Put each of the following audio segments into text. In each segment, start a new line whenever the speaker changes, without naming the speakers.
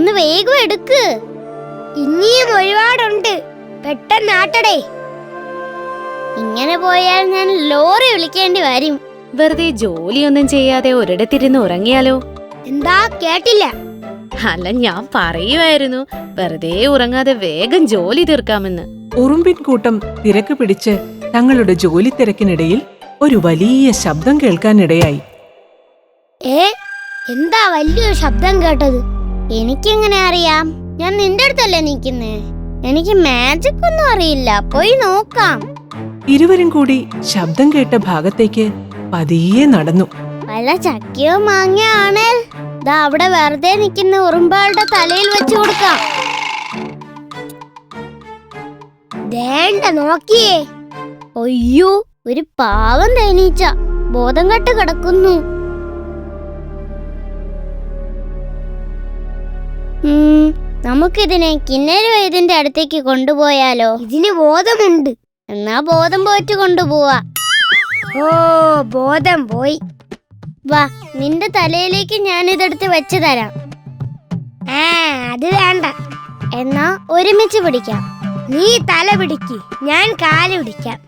ഒന്ന് വേഗം എടുക്ക്. ഇനിയും ഒരുപാടുണ്ട്. പെട്ടെന്ന് ആട്ടടേ. ഇങ്ങനെ പോയാൽ ഞാൻ ലോറി വിളിക്കേണ്ടി വരും.
വെറുതെ ജോലിയൊന്നും ചെയ്യാതെ ഒരിടത്തിരുന്ന് ഉറങ്ങിയാലോ?
എന്താ കേട്ടില്ല.
അല്ല ഞാൻ പറയുമായിരുന്നു വെറുതെ ഉറങ്ങാതെ വേഗം ജോലി തീർക്കാമെന്ന്.
ഉറുമ്പിൻ കൂട്ടം തിരക്ക് പിടിച്ച് തങ്ങളുടെ ജോലി തിരക്കിനിടയിൽ ഒരു വലിയ ശബ്ദം കേൾക്കാനിടയായി.
ഏ എന്താ വലിയ ശബ്ദം കേട്ടത്? എനിക്കെങ്ങനെ അറിയാം? ഞാൻ നിന്റെ അടുത്തല്ലേ നിൽക്കുന്നേ? എനിക്ക് മാജിക് ഒന്നും അറിയില്ല. പോയി നോക്കാം.
ഇരുവരും കൂടി ശബ്ദം കേട്ട ഭാഗത്തേക്ക് പതിയെ നടന്നു.
വല്ല ചക്കിയോ മാങ്ങയോ ആണേൽ. ദാ അവിടെ വെറുതെ നിൽക്കുന്ന ഉറുമ്പാളുടെ തലയിൽ വെച്ചു കൊടുക്കാം. വേണ്ട നോക്കിയേ. അയ്യോ ഒരു പാവം തേനീച്ച. ബോധം കെട്ട് കിടക്കുന്നു. നമുക്കിതിനെ കിന്നര വൈദ്യന്റെ അടുത്തേക്ക് കൊണ്ടുപോയാലോ? ഇതിന് ബോധമുണ്ട്. എന്നാ ബോധം പോയിട്ട് കൊണ്ടുപോവാ. ഓ ബോധം പോയി. വാ നിന്റെ തലയിലേക്ക് ഞാൻ ഇതെടുത്ത് വെച്ചു തരാം. ആ അത് വേണ്ട. എന്നാ ഒരുമിച്ച് പിടിക്കാം. നീ തല പിടിക്ക് ഞാൻ കാൽ പിടിക്കാം.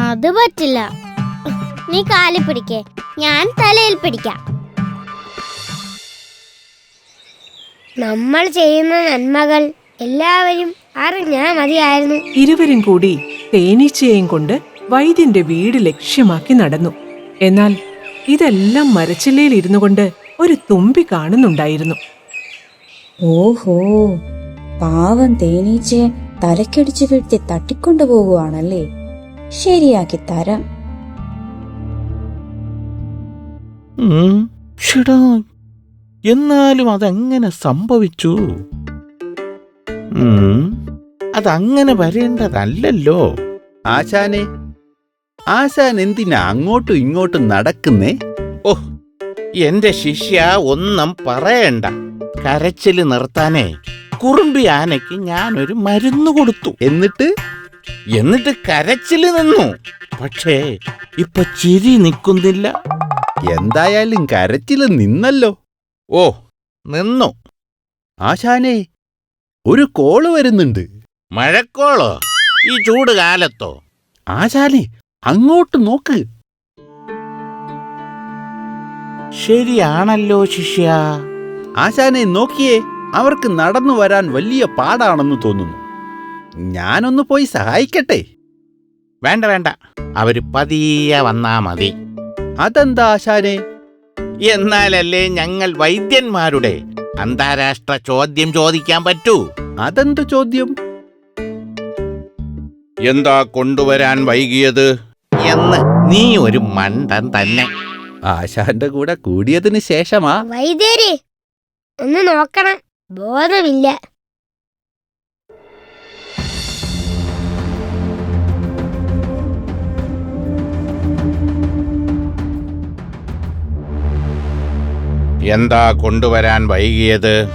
അത് പറ്റില്ല. നീ കാൽ പിടിക്കേ ഞാൻ തലയിൽ പിടിക്കാം. നമ്മൾ ചെയ്യുന്ന നന്മകൾ എല്ലാവരും അറിഞ്ഞാ മതിയായിരുന്നു
ഇരുവരും കൂടി തേനീച്ചയെയും കൊണ്ട് വൈദ്യന്റെ വീട് ലക്ഷ്യമാക്കി നടന്നു. എന്നാൽ ഇതെല്ലാം മരച്ചില്ലയിൽ ഇരുന്നു കൊണ്ട് ഒരു തുമ്പി കാണുന്നുണ്ടായിരുന്നു.
ഓഹോ പാവം തേനീച്ചയെ തലക്കടിച്ചു വീഴ്ത്തി തട്ടിക്കൊണ്ടു പോകുവാണല്ലേ? ശരിയാക്കി തരാം.
ഉം, എന്നാലും അതെങ്ങനെ സംഭവിച്ചു? അതങ്ങനെ വരേണ്ടതല്ലല്ലോ.
ആശാനെ ആശാൻ എന്തിനാ അങ്ങോട്ടും ഇങ്ങോട്ടും നടക്കുന്നേ?
ഓ എന്റെ ശിഷ്യ ഒന്നും പറയണ്ട. കരച്ചിൽ നിർത്താനേ കുറുമ്പി ആനയ്ക്ക് ഞാനൊരു മരുന്ന് കൊടുത്തു.
എന്നിട്ട്?
എന്നിട്ട് കരച്ചിൽ നിന്നു. പക്ഷേ ഇപ്പൊ ചിരി നിൽക്കുന്നില്ല.
എന്തായാലും കരച്ചിൽ നിന്നല്ലോ.
ഓ നിന്നു.
ആശാനെ ഒരു കോൾ വരുന്നുണ്ട്.
മഴക്കോളോ? ഈ ചൂട് കാലത്തോ?
ആശാനെ അങ്ങോട്ട് നോക്ക്.
ശരിയാണല്ലോ ശിഷ്യ.
ആശാനെ നോക്കിയേ അവർക്ക് നടന്നു വരാൻ വലിയ പാടാണെന്ന് തോന്നുന്നു. ഞാനൊന്ന് പോയി സഹായിക്കട്ടെ.
വേണ്ട വേണ്ട. അവർ പതിയെ വന്നാ മതി.
അതെന്താ ആശാനെ?
എന്നാലല്ലേ ഞങ്ങൾ വൈദ്യന്മാരുടെ അന്താരാഷ്ട്ര ചോദ്യം ചോദിക്കാൻ പറ്റൂ?
അതെന്ത് ചോദ്യം?
എന്താ കൊണ്ടുവരാൻ വൈകിയത്? എന്ന് നീ ഒരു മണ്ടൻ തന്നെ.
ആശാന്റെ കൂടെ കൂടിയതിന് ശേഷമാ.
വൈദ്യരെ ഒന്ന് നോക്കണം. ബോധമില്ല.
എന്താ കൊണ്ടുവരാൻ വൈകിയത്?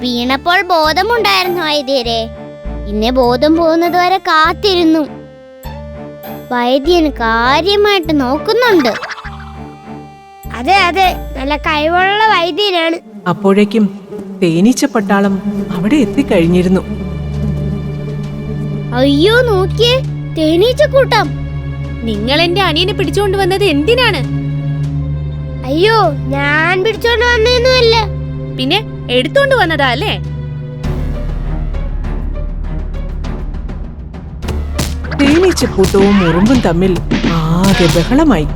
വീണപ്പോൾ ബോധമുണ്ടായിരുന്നു വൈദ്യരെ പിന്നെ ബോധം പോകുന്നത് വരെ കാത്തിരുന്നു. വൈദ്യൻ കാര്യമായിട്ട് നോക്കുന്നുണ്ട്. അതെ അതെ. നല്ല കഴിവുള്ള വൈദ്യനാണ്.
അപ്പോഴേക്കും തേനീച്ച പട്ടാളം അവിടെ എത്തിക്കഴിഞ്ഞിരുന്നു.
അയ്യോ നോക്കിയേ. തേനീച്ച കൂട്ടം
നിങ്ങൾ എന്റെ അനിയനെ പിടിച്ചുകൊണ്ട് വന്നത് എന്തിനാണ്?
അയ്യോ ഞാൻ പിടിച്ചോണ്ട് വന്നൊന്നുമല്ല.
പിന്നെ എടുത്തോണ്ട് വന്നതാ അല്ലേ?
തേനീച്ചക്കൂട്ടവും ഉറുമ്പും തമ്മിൽ ആകെ ബഹളമായി.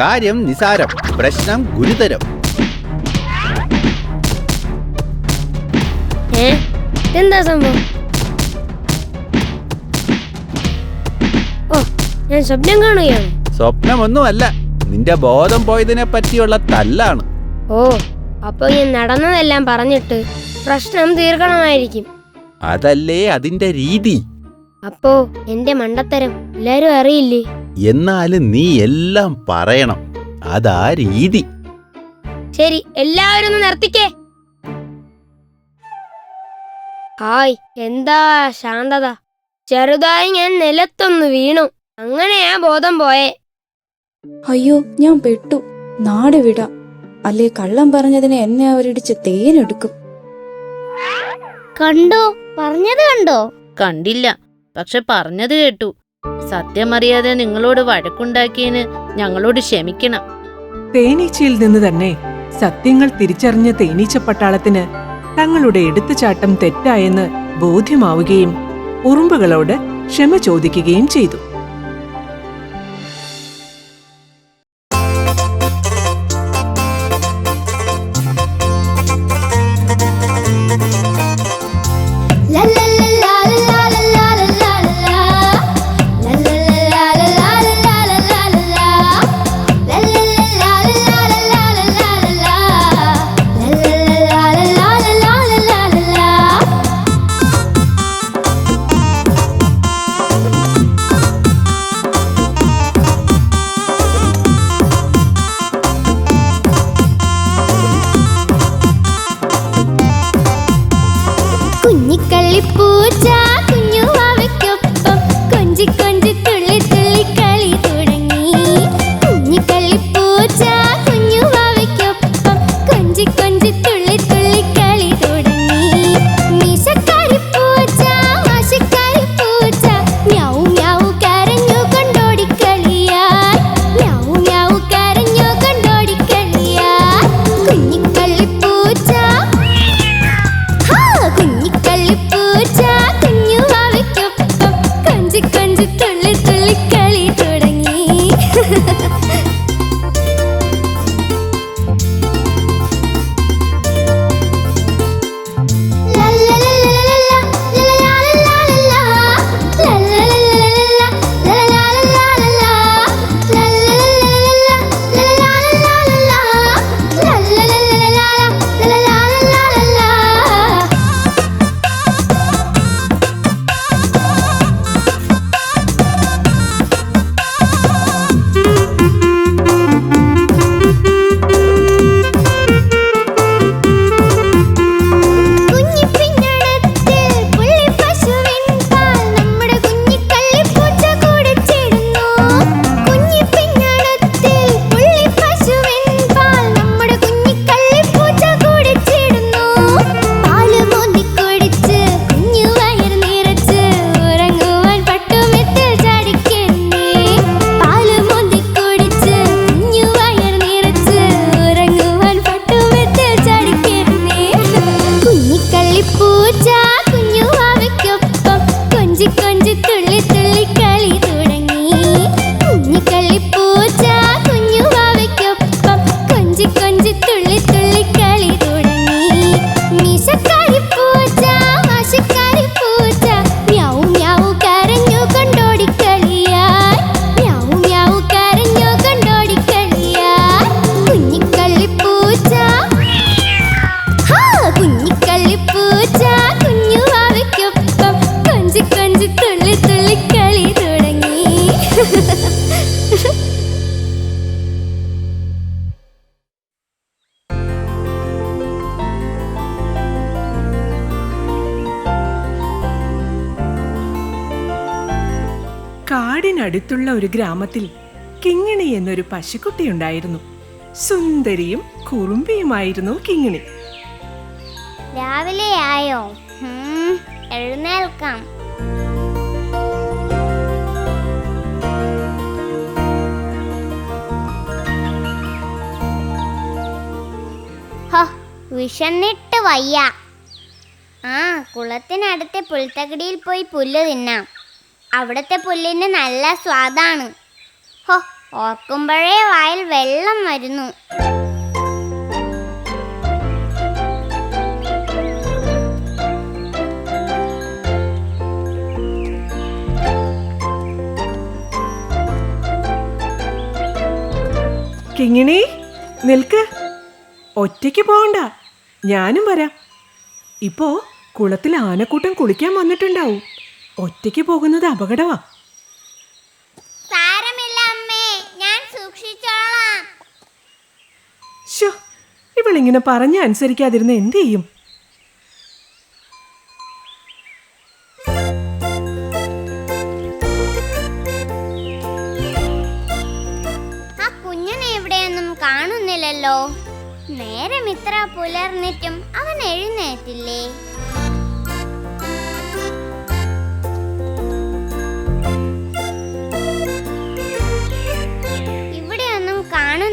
കാര്യം നിസാരം പ്രശ്നം ഗുരുതരം.
എന്താ സംഭവം? ഞാൻ സ്വപ്നം കാണുകയാണ്.
സ്വപ്നമൊന്നുമല്ല നിന്റെ ബോധം പോയതിനെ പറ്റിയുള്ള തല്ലാണ്.
ഓ അപ്പൊ ഞാൻ നടന്നതെല്ലാം പറഞ്ഞിട്ട് പ്രശ്നം തീർക്കണമായിരിക്കും.
അതല്ലേ അതിന്റെ രീതി?
അപ്പോ എന്റെ മണ്ടത്തരം എല്ലാരും അറിയില്ലേ?
എന്നാലും നീ എല്ലാം പറയണം. അതാ രീതി.
ശരി എല്ലാവരും ഒന്ന് നിർത്തിക്കേ. ഹായ് എന്താ ശാന്തത? ചെറുതായി ഞാൻ നിലത്തൊന്ന് വീണു. അങ്ങനെയാ ബോധം പോയേ.
അയ്യോ ഞാൻ പെട്ടു. നാട് വിടാം. അല്ലേ കള്ളം പറഞ്ഞതിനെ എന്നെ അവരിടിച്ച് തേനെടുക്കും.
കണ്ടോ? പറഞ്ഞത് കണ്ടോ?
കണ്ടില്ല. പക്ഷെ പറഞ്ഞത് കേട്ടു. സത്യമറിയാതെ നിങ്ങളോട് വഴക്കുണ്ടാക്കിയതിന് ഞങ്ങളോട് ക്ഷമിക്കണം.
തേനീച്ചയിൽ നിന്ന് തന്നെ സത്യങ്ങൾ തിരിച്ചറിഞ്ഞ തേനീച്ച പട്ടാളത്തിന് തങ്ങളുടെ എടുത്തുചാട്ടം തെറ്റായെന്ന് ബോധ്യമാവുകയും ഉറുമ്പുകളോട് ക്ഷമ ചോദിക്കുകയും ചെയ്തു.
കുഞ്ഞിക്കള്ളിപ്പൂച്ച
കാടിനടുത്തുള്ള ഒരു ഗ്രാമത്തിൽ കിങ്ങിണി എന്നൊരു പശുക്കുട്ടിയുണ്ടായിരുന്നു സുന്ദരിയും കുറുമ്പിയുമായിരുന്നു കിങ്ങിണി.
രാവിലെ ആയോ? എഴുന്നേൽക്കാം. വിഷന്നിട്ട് വയ്യ. ആ കുളത്തിനടുത്തെ പുൽത്തകിടിയിൽ പോയി പുല്ല് തിന്നാം. അവിടുത്തെ പുല്ലിന് നല്ല സ്വാദാണ്. ഹോ ഓർക്കുമ്പോഴേ വായിൽ വെള്ളം വരുന്നു.
കിങ്ങിണി നിൽക്ക്. ഒറ്റയ്ക്ക് പോകണ്ട. ഞാനും വരാം. ഇപ്പോ കുളത്തിൽ ആനക്കൂട്ടം കുളിക്കാൻ വന്നിട്ടുണ്ടാവും. ഒറ്റയ്ക്ക് പോകുന്നത് അപകടമാ
സാരമില്ല അമ്മേ ഞാൻ സൂക്ഷിച്ചോളാം.
ശോ ഇവളിങ്ങനെ പറഞ്ഞ അനുസരിക്കാതിരുന്ന എന്തു ചെയ്യും?
കാണുന്നില്ലല്ലോ. നേരം ഇത്ര പുലർന്നിട്ടും അവൻ എഴുന്നേറ്റില്ലേ?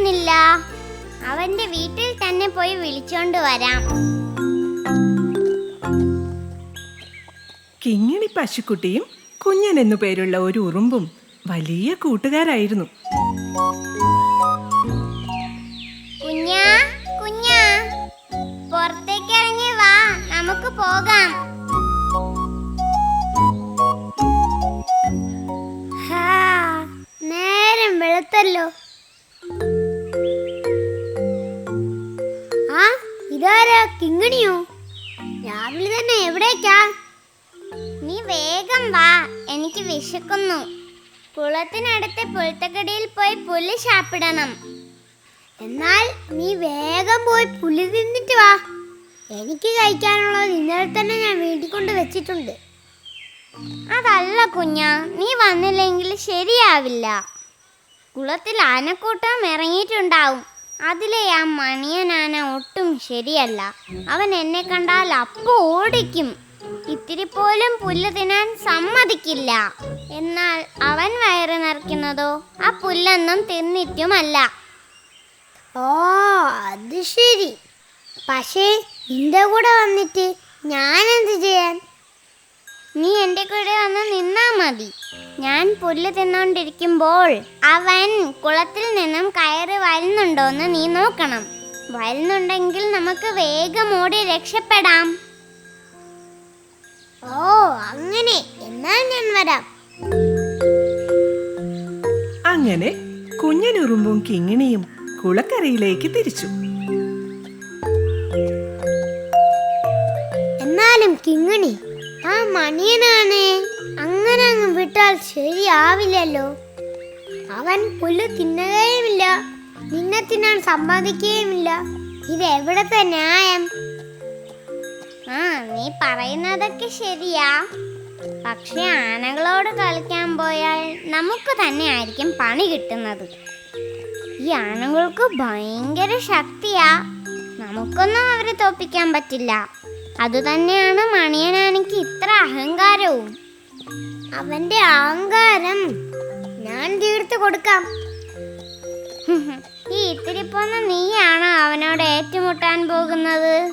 കാണുന്നില്ല അവന്റെ വീട്ടിൽ തന്നെ പോയി വിളിച്ചോണ്ട് വരാം.
കിങ്ങിണി പശുക്കുട്ടിയും കുഞ്ഞൻ എന്നു പേരുള്ള ഒരു ഉറുമ്പും വലിയ കൂട്ടുകാരായിരുന്നു.
കുഞ്ഞാ കുഞ്ഞാ പുറത്തേക്ക് ഇറങ്ങി വാ നമുക്ക് പോകാം. നേരം വെളുത്തല്ലോ. ഇതാരാ? കിങ്ങിണിയോ? രാവിലെ തന്നെ എവിടേക്കാ? നീ വേഗം വാ. എനിക്ക് വിശക്കുന്നു. കുളത്തിനടുത്തെ പുൽത്തക്കടിയിൽ പോയി പുല്ല് ശാപ്പിടണം എന്നാൽ നീ വേഗം പോയി പുല്ല് തിന്നിട്ട് വാ. എനിക്ക് കഴിക്കാനുള്ളത് ഇന്നലെ തന്നെ ഞാൻ വീട്ടിൽ കൊണ്ട് വെച്ചിട്ടുണ്ട്. അതല്ല കുഞ്ഞ നീ വന്നില്ലെങ്കിൽ ശരിയാവില്ല. കുളത്തിൽ ആനക്കൂട്ടം ഇറങ്ങിയിട്ടുണ്ടാവും. അതിലെ ആ മണിയനാന ഒട്ടും ശരിയല്ല. അവൻ എന്നെ കണ്ടാൽ അപ്പോ ഓടിക്കും. ഇത്തിരി പോലും പുല്ല് തിന്നാൻ സമ്മതിക്കില്ല. എന്നാൽ അവൻ വയറ് നിറയ്ക്കുന്നതോ? ആ പുല്ലൊന്നും തിന്നിറ്റുമല്ല ഓ അത് ശരി. പക്ഷേ നിന്റെ കൂടെ വന്നിട്ട് ഞാൻ എന്ത് ചെയ്യാൻ? നീ എന്റെ കൂടെ വന്ന് നിന്നാ മതി. ഞാൻ പുല്ല് തിന്നോണ്ടിരിക്കുമ്പോൾ അവൻ കുളത്തിൽ നിന്നും കയറി വരുന്നുണ്ടോന്ന് നീ നോക്കണം. വരുന്നുണ്ടെങ്കിൽ നമുക്ക് വേഗം ഓടി രക്ഷപ്പെടാം. ഓ അങ്ങനെ. എന്നാൽ ഞാൻ വരാം.
അങ്ങനെ കുഞ്ഞനുറുമ്പും കിങ്ങിണിയും കുളക്കരയിലേക്ക് തിരിച്ചു.
മണിയനാണ്. അങ്ങനെ അങ്ങ് വിട്ടാൽ ശരിയാവില്ലല്ലോ. അവൻ പുല്ല് തിന്നുകയുമില്ല. നിന്നെ തിന്നാൻ സമ്മതിക്കുകയുമില്ല. ഇത് എവിടത്തെ ന്യായം? ആ നീ പറയുന്നതൊക്കെ ശരിയാ. പക്ഷെ ആനകളോട് കളിക്കാൻ പോയാൽ നമുക്ക് തന്നെ ആയിരിക്കും പണി കിട്ടുന്നത്. ഈ ആനകൾക്ക് ഭയങ്കര ശക്തിയാ. നമുക്കൊന്നും അവരെ തോപ്പിക്കാൻ പറ്റില്ല. അതുതന്നെയാണ് മണിയനാനയ്ക്ക് ഇത്ര അഹങ്കാരവും. അവന്റെ അഹങ്കാരം ഞാൻ തീർത്തു കൊടുക്കാം. ഈ ഇത്തിരി പോന്ന നീയാണ് അവനോട് ഏറ്റുമുട്ടാൻ പോകുന്നത്?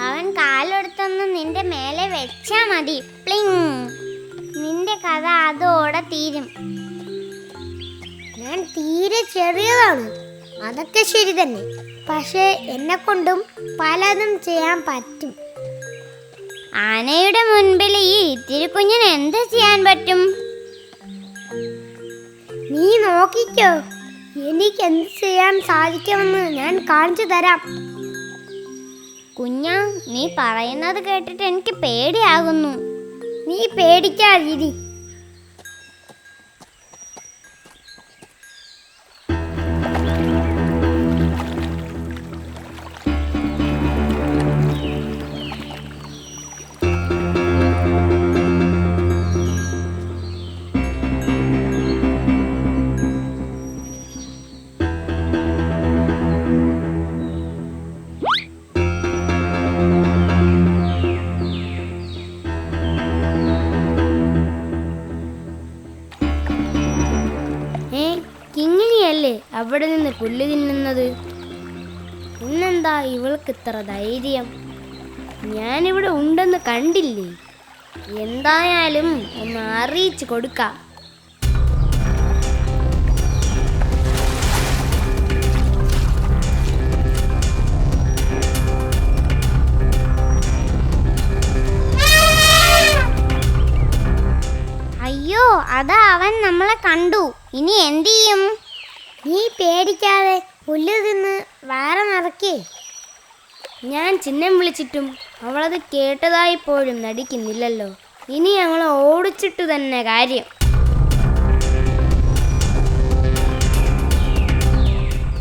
അവൻ കാലെടുത്തൊന്ന് നിന്റെ മേലെ വെച്ചാ മതി. പ്ലിങ്. നിന്റെ കഥ അതോടെ തീരും. ഞാൻ തീരെ ചെറിയതാണ്. അതൊക്കെ ശരി തന്നെ. പക്ഷേ എന്നെ കൊണ്ടും പലതും ചെയ്യാൻ പറ്റും. ആനയുടെ മുൻപിൽ ഈ ഇത്തിരി കുഞ്ഞിന് എന്ത് ചെയ്യാൻ പറ്റും? നീ നോക്കിക്കോ. എനിക്ക് എന്ത് ചെയ്യാൻ സാധിക്കുമെന്ന് ഞാൻ കാണിച്ചു തരാം. കുഞ്ഞ നീ പറയുന്നത് കേട്ടിട്ട് എനിക്ക് പേടിയാകുന്നു. നീ പേടിക്കാതിരി. അവിടെ നിന്ന് പുല്ല് തിന്നുന്നത്? ഇന്നെന്താ ഇവൾക്ക് ഇത്ര ധൈര്യം? ഞാനിവിടെ ഉണ്ടെന്ന് കണ്ടില്ലേ? എന്തായാലും ഒന്ന് അറിയിച്ചു കൊടുക്കാം. അയ്യോ അതാ അവൻ നമ്മളെ കണ്ടു. ഇനി എന്തു ചെയ്യും? നീ പേടിക്കാതെ പുല്ല് തിന്ന് വേറെ നിറക്കേ ഞാൻ ചിഹ്നം വിളിച്ചിട്ടും അവളത് കേട്ടതായി പോലും നടിക്കുന്നില്ലല്ലോ. ഇനി ഞങ്ങൾ ഓടിച്ചിട്ട് തന്നെ കാര്യം.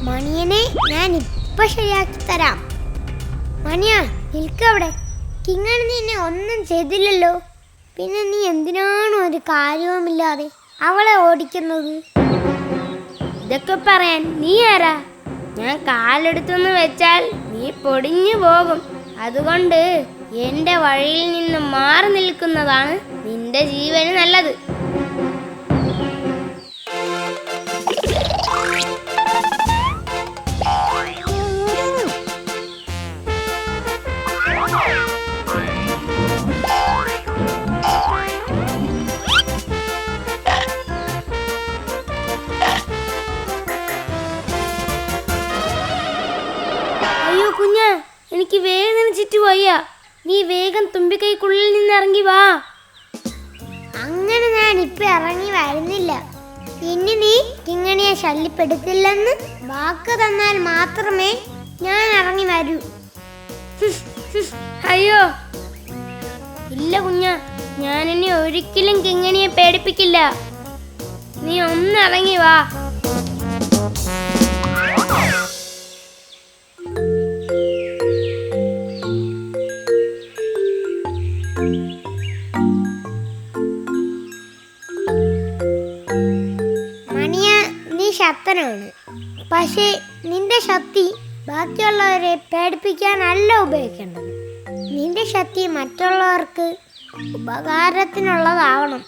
മണിയനെ ഞാൻ ഇപ്പൊ ശരിയാക്കി തരാം. മണിയ നിൽക്കവിടെ കിങ്ങണ് നിന്നെ ഒന്നും ചെയ്തില്ലല്ലോ. പിന്നെ നീ എന്തിനാണോ ഒരു കാര്യവുമില്ലാതെ അവളെ ഓടിക്കുന്നത്? ഇതൊക്കെ പറയാൻ നീ ആരാ?
ഞാൻ കാലെടുത്തൊന്ന് വെച്ചാൽ നീ പൊടിഞ്ഞു പോകും. അതുകൊണ്ട് എന്റെ വഴിയിൽ നിന്ന് മാറി നിൽക്കുന്നതാണ് നിന്റെ ജീവന് നല്ലത്. നീ വേഗം തുമ്പിക്കൈക്കുള്ളിൽ നിന്ന് ഇറങ്ങി വാ. അങ്ങനെ ഞാൻ ഇപ്പൊ ഇറങ്ങി വരുന്നില്ല. ഇനി നീ കിങ്ങണിയെ ശല്യപ്പെടുത്തില്ലെന്ന് വാക്ക് തന്നാൽ മാത്രമേ ഞാൻ ഇറങ്ങി വരൂ. അയ്യോ. ഇല്ല കുഞ്ഞ ഞാൻ ഇനി ഒരിക്കലും കിങ്ങണിയെ പേടിപ്പിക്കില്ല. നീ ഒന്നിറങ്ങി വാ. ശക്തനാണ് പക്ഷേ നിന്റെ ശക്തി ബാക്കിയുള്ളവരെ പേടിപ്പിക്കാനല്ല ഉപയോഗിക്കേണ്ടത്. നിന്റെ ശക്തി മറ്റുള്ളവർക്ക് ഉപകാരത്തിനുള്ളതാവണം.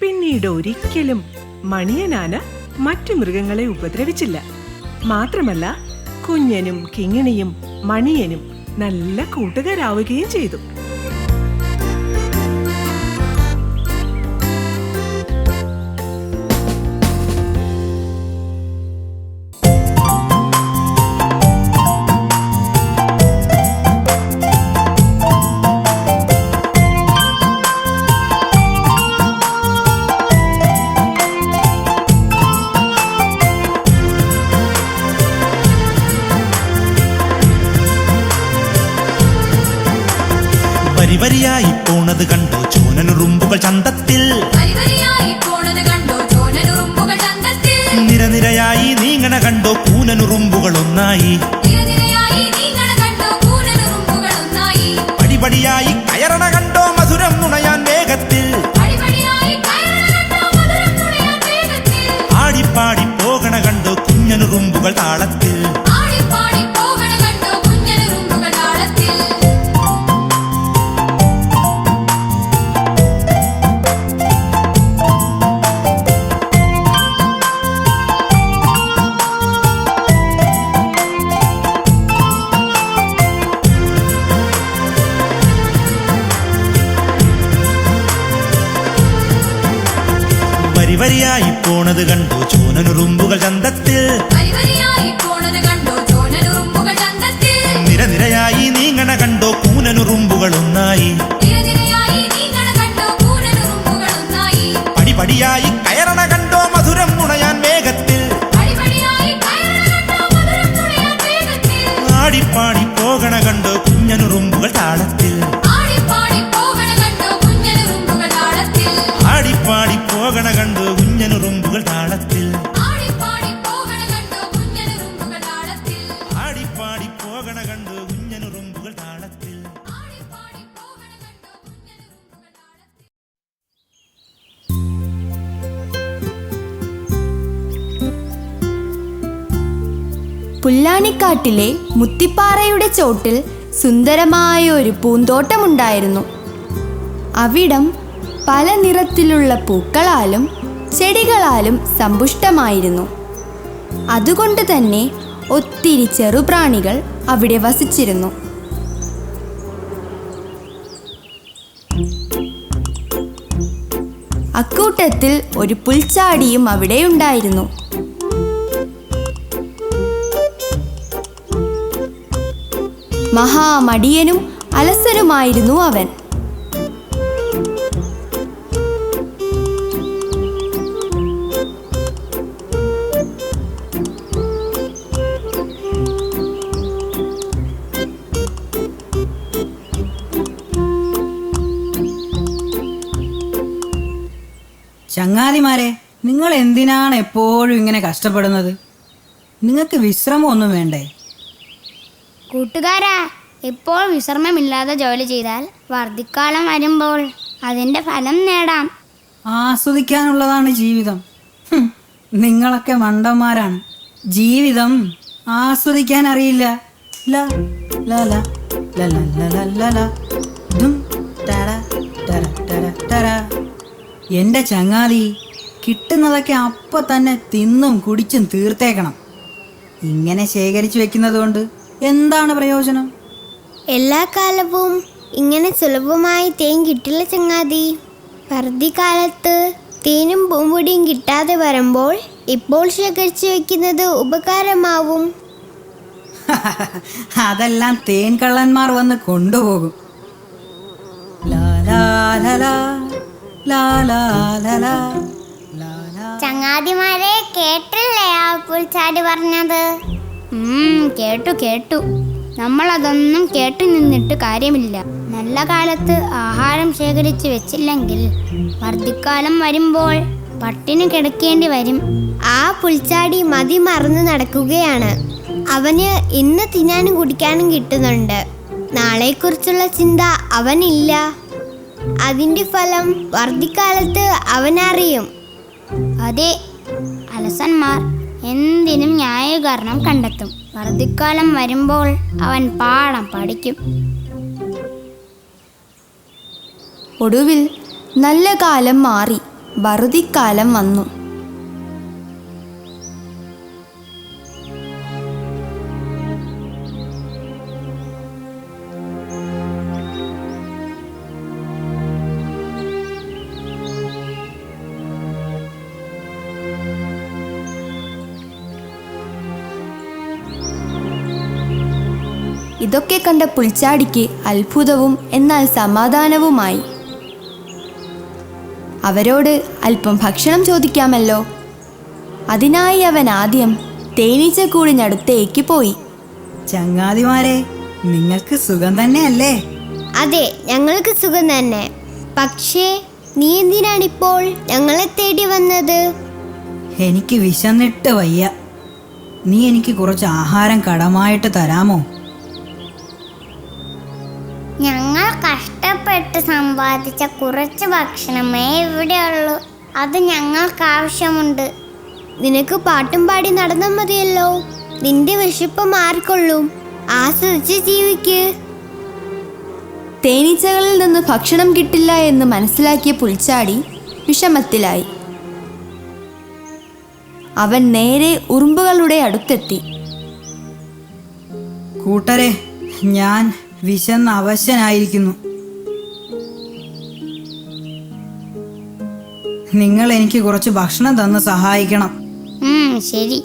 പിന്നീട് ഒരിക്കലും മണിയനാന മറ്റു മൃഗങ്ങളെ ഉപദ്രവിച്ചില്ല. മാത്രമല്ല കുഞ്ഞനും കിങ്ങിണിയും മണിയനും നല്ല കൂട്ടുകാരാവുകയും ചെയ്തു.
വരിവരിയായി പോണത് കണ്ടോ. ചോനലുറുമ്പുകൾ ചന്തത്തിൽ. നിരനിരയായി നീങ്ങണ കണ്ടോ. കൂനനുറുമ്പുകൾ ഒന്നായി. വരിവരിയായി പോണത് കണ്ടോ ചൂനനുറുമ്പുകൾ ചന്തത്തിൽ. നിരനിരയായി നീങ്ങണ കണ്ടോ കൂനനുറുമ്പുകൾ ഒന്നായി.
പുല്ലാനിക്കാട്ടിലെ മുത്തിപ്പാറയുടെ ചോട്ടിൽ സുന്ദരമായ ഒരു പൂന്തോട്ടമുണ്ടായിരുന്നു. അവിടം പല നിറത്തിലുള്ള പൂക്കളാലും ചെടികളാലും സമ്പുഷ്ടമായിരുന്നു. അതുകൊണ്ട് തന്നെ ഒത്തിരി ചെറുപ്രാണികൾ അവിടെ വസിച്ചിരുന്നു. അക്കൂട്ടത്തിൽ ഒരു പുൽച്ചാടിയും അവിടെയുണ്ടായിരുന്നു. മഹാമടിയനും അലസനുമായിരുന്നു അവൻ.
ചങ്ങാതിമാരെ നിങ്ങൾ എന്തിനാണ് എപ്പോഴും ഇങ്ങനെ കഷ്ടപ്പെടുന്നത്? നിങ്ങൾക്ക് വിശ്രമമൊന്നും വേണ്ടേ?
കൂട്ടുകാരാ ഇപ്പോൾ വിശ്രമമില്ലാതെ ജോലി ചെയ്താൽ വർദ്ധിക്കാലം വരുമ്പോൾ അതിന്റെ ഫലം നേടാം.
ആസ്വദിക്കാനുള്ളതാണ് ജീവിതം. നിങ്ങളൊക്കെ മണ്ടന്മാരാണ്. ജീവിതം ആസ്വദിക്കാൻ അറിയില്ല. ല, ല, ല, ല, ല, ല, ല, ല, ചങ്ങാതി കിട്ടുന്നതൊക്കെ അപ്പൊ തന്നെ തിന്നും കുടിച്ചും തീർത്തേക്കണം. ഇങ്ങനെ ശേഖരിച്ചു വെക്കുന്നത് കൊണ്ട് എന്താണ് പ്രയോജനം?
എല്ലാ കാലവും ഇങ്ങനെ സുലഭമായി തേൻ കിട്ടില്ല ചങ്ങാതി. വറുതിക്കാലത്ത് തേനും പൂമ്പൊടിയും കിട്ടാതെ വരുമ്പോൾ ഇപ്പോൾ ശേഖരിച്ചു വെക്കുന്നത് ഉപകാരമാവും.
അതെല്ലാം തേൻ കള്ളന്മാർ വന്ന് കൊണ്ടുപോകും.
ചങ്ങാതിമാരെ കേട്ടില്ലേ ആ പുൽച്ചാടി പറഞ്ഞത്? കേട്ടു കേട്ടു. നമ്മൾ അതൊന്നും കേട്ടു നിന്നിട്ട് കാര്യമില്ല. നല്ല കാലത്ത് ആഹാരം ശേഖരിച്ച് വെച്ചില്ലെങ്കിൽ വർദ്ധിക്കാലം വരുമ്പോൾ പട്ടിന് കിടക്കേണ്ടി വരും. ആ പുൽച്ചാടി മതി മറന്ന് നടക്കുകയാണ്. അവന് ഇന്ന് തിന്നാനും കുടിക്കാനും കിട്ടുന്നുണ്ട്. നാളെക്കുറിച്ചുള്ള ചിന്ത അവനില്ല. അതിന്റെ ഫലം വർദ്ധിക്കാലത്ത് അവനറിയും. അതെ അലസന്മാർ. എന്തിനും ന്യായീകരണം കണ്ടെത്തും. വർദ്ധിക്കാലം വരുമ്പോൾ അവൻ പാഠം പഠിക്കും.
ഒടുവിൽ നല്ല കാലം മാറി വറുതിക്കാലം വന്നു. ഇതൊക്കെ കണ്ട പുൽച്ചാടിക്ക് അത്ഭുതവും എന്നാൽ സമാധാനവുമായി. അവരോട് അല്പം ഭക്ഷണം ചോദിക്കാമല്ലോ. അതിനായി അവൻ ആദ്യം തേനീച്ചക്കൂടിനടുത്തേക്ക് പോയി.
ചങ്ങാതിമാരെ നിങ്ങൾക്ക് സുഖം തന്നെ അല്ലേ
അതെ ഞങ്ങൾക്ക് സുഖം തന്നെ. പക്ഷേ നീ എന്തിനാണിപ്പോൾ ഞങ്ങളെ തേടി വന്നത്?
എനിക്ക് വിശന്നിട്ട് വയ്യ. നീ എനിക്ക് കുറച്ച് ആഹാരം കടമായിട്ട് തരാമോ?
ഞങ്ങൾ കഷ്ടപ്പെട്ട് സമ്പാദിച്ച കുറച്ച് ഭക്ഷണമേ ഇവിടെയുള്ളൂ. അത് ഞങ്ങൾക്ക് ആവശ്യമുണ്ട്. നിനക്ക് പാട്ടും പാടി നടന്നാൽ മതിയല്ലോ. നിന്റെ വിശപ്പ് മാറിക്കൊള്ളും. ആസ്വദിച്ച് ജീവിക്ക്.
തേനീച്ചകളിൽ നിന്ന് ഭക്ഷണം കിട്ടില്ല എന്ന് മനസ്സിലാക്കിയ പുൽച്ചാടി വിഷമത്തിലായി. അവൻ നേരെ ഉറുമ്പുകളുടെ അടുത്തെത്തി.
കൂട്ടരെ ഞാൻ വിശന്ന് അവശനായിരിക്കുന്നു. നിങ്ങൾ എനിക്ക് കുറച്ച് ഭക്ഷണം തന്ന് സഹായിക്കണം.
ശരി.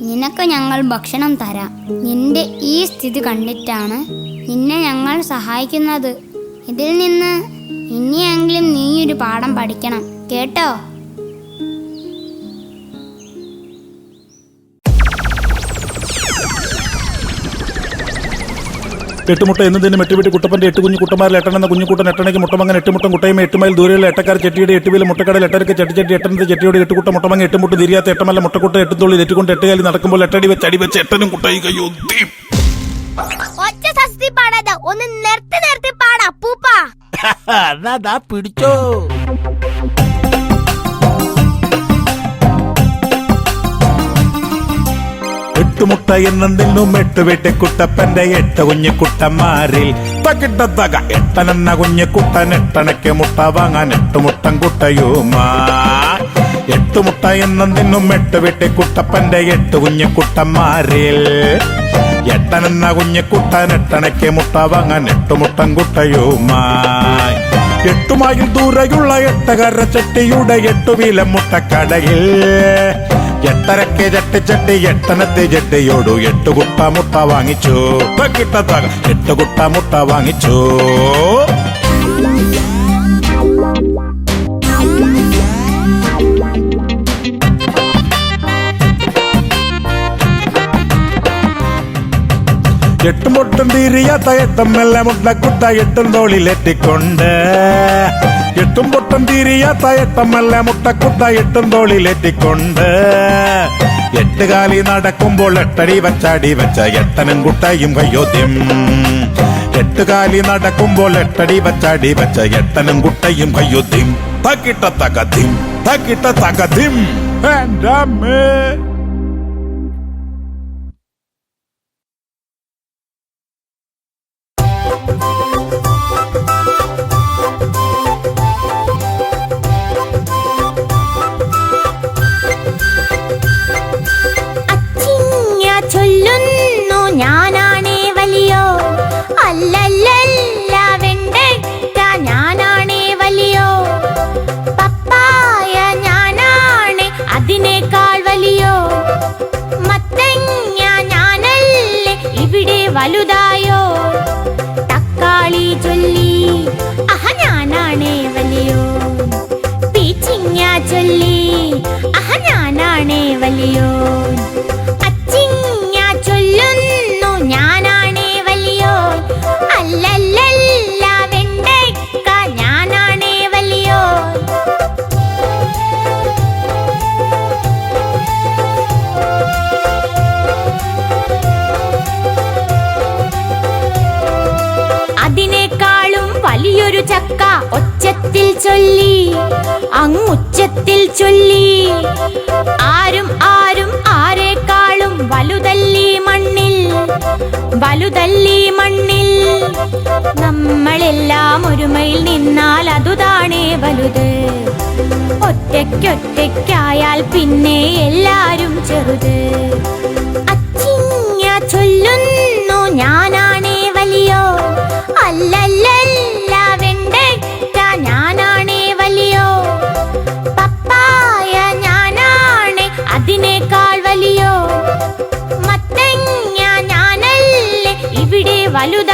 നിനക്ക് ഞങ്ങൾ ഭക്ഷണം തരാം. നിന്റെ ഈ സ്ഥിതി കണ്ടിട്ടാണ് നിന്നെ ഞങ്ങൾ സഹായിക്കുന്നത്. ഇതിൽ നിന്ന് ഇനിയെങ്കിലും ഒരു പാഠം പഠിക്കണം. കേട്ടോ?
എട്ടുമുട്ട എന്നതിന് മെട്ടുവിട്ട് കുട്ടപ്പന്റെ എട്ട് കുഞ്ഞു കുട്ടന്മാരിൽ എട്ടെണ്ണ കുഞ്ഞുകൂട്ടൻ എട്ടണയ്ക്ക് മുട്ടമങ്ങൻ എട്ടുമുട്ടം കുട്ടയും എട്ടുമൈൽ ദൂരെയുള്ള എട്ടക്കാർ ചെട്ടിയുടെ എട്ടുവിലെ മുട്ടക്കടൽ എട്ടരക്ക് ചട്ടിച്ചട്ടി എട്ടനത്തെ ചെട്ടിയുടെ എട്ടുകുട്ട മുട്ടമങ്ങ എട്ടുമുട്ട് തിരിയാത്ത എട്ടമല്ല മുട്ടക്കുട്ട എട്ടുതുള്ളി എറ്റുകൊണ്ട് എട്ടുകാലി നടക്കുമ്പോൾ എട്ടടി വെച്ച് അടി വെച്ച് എട്ടനും കുട്ടയും കയ്യോ ദീം.
ഒറ്റ സസ്തി പാടാതെ ഒന്ന് നിർത്തി നിർത്തി പാടാ പൂപ്പാ
എന്നാ പിടിച്ചോ
മുട്ടുമുട്ട എന്ന നിന്നും എട്ട് വെട്ടിക്കുട്ടപ്പന്റെ എട്ട് കുഞ്ഞിക്കുട്ടന്മാരിൽ. തകിട്ടത്തക എട്ടനെന്ന കുഞ്ഞിക്കുട്ടൻ എട്ടണയ്ക്ക് മുട്ട വാങ്ങാൻ എട്ടുമുട്ടൻ കുട്ടയുമാ. എട്ടുമുട്ട എന്ന നിന്നും എട്ട് വെട്ടിക്കുട്ടപ്പന്റെ എട്ട് കുഞ്ഞിക്കുട്ടന്മാരിൽ. എട്ടനെന്ന കുട്ടൻ എട്ടണയ്ക്ക് മുട്ട വാങ്ങാൻ എട്ട് കുട്ടയുമാ. കുട്ടയുമായി എട്ടുമായിൽ ദൂരെയുള്ള എട്ടകര ചട്ടിയുടെ എട്ടുവീല മുട്ടക്കടയിൽ. എട്ടരക്ക് ജട്ട് ചട്ടി എട്ടനത്തെ ജട്ടിയോടു എട്ട് കുട്ട മുട്ട വാങ്ങിച്ചു കിട്ടത്താക എട്ട് കുട്ട മുട്ട വാങ്ങിച്ചു എട്ടുമൊട്ടും തീരിയാത്ത എട്ടും മെല്ലെ മുട്ട കുട്ട എട്ടും തോളിലെത്തിക്കൊണ്ട് എട്ടും പൊട്ടും തീരിയാത്ത എട്ടമല്ല മെല്ലെ മുട്ടക്കുട്ട എട്ടും തോളിലെത്തിക്കൊണ്ട് എട്ടുകാലി നടക്കുമ്പോൾ എട്ടടി വച്ചടി വെച്ച എട്ടനും കുട്ടയും കയ്യോദ്യം എട്ടുകാലി നടക്കുമ്പോൾ എട്ടടി വച്ചടി വെച്ച എട്ടനും കുട്ടയും കയ്യോദ്യം തക്കിട്ട തകതിം തക്കിട്ട തകതിം.
എന്റെ വലുതായോ? തക്കാളി ചൊല്ലി. അഹ ഞാനാണേ വലിയോ? പീച്ചിങ്ങ ചൊല്ലി. അഹ ഞാനാണേ വലിയോ? ചൊല്ലി അങ്ങുച്ചത്തിൽ ചൊല്ലി. ആരും ആരും ആരെക്കാളും വലുതല്ലി മണ്ണിൽ വലുതല്ലി മണ്ണിൽ. നമ്മളെല്ലാം ഒരുമയിൽ നിന്നാൽ അതുതാണേ വലുത്. ഒറ്റയ്ക്കൊറ്റയ്ക്കായാൽ പിന്നെ എല്ലാരും ചെറുത്. അച്ചിങ്ങ ചൊല്ലുന്നു ഞാനാണേ വലിയോ? അല്ലല്ലല്ല trabalho da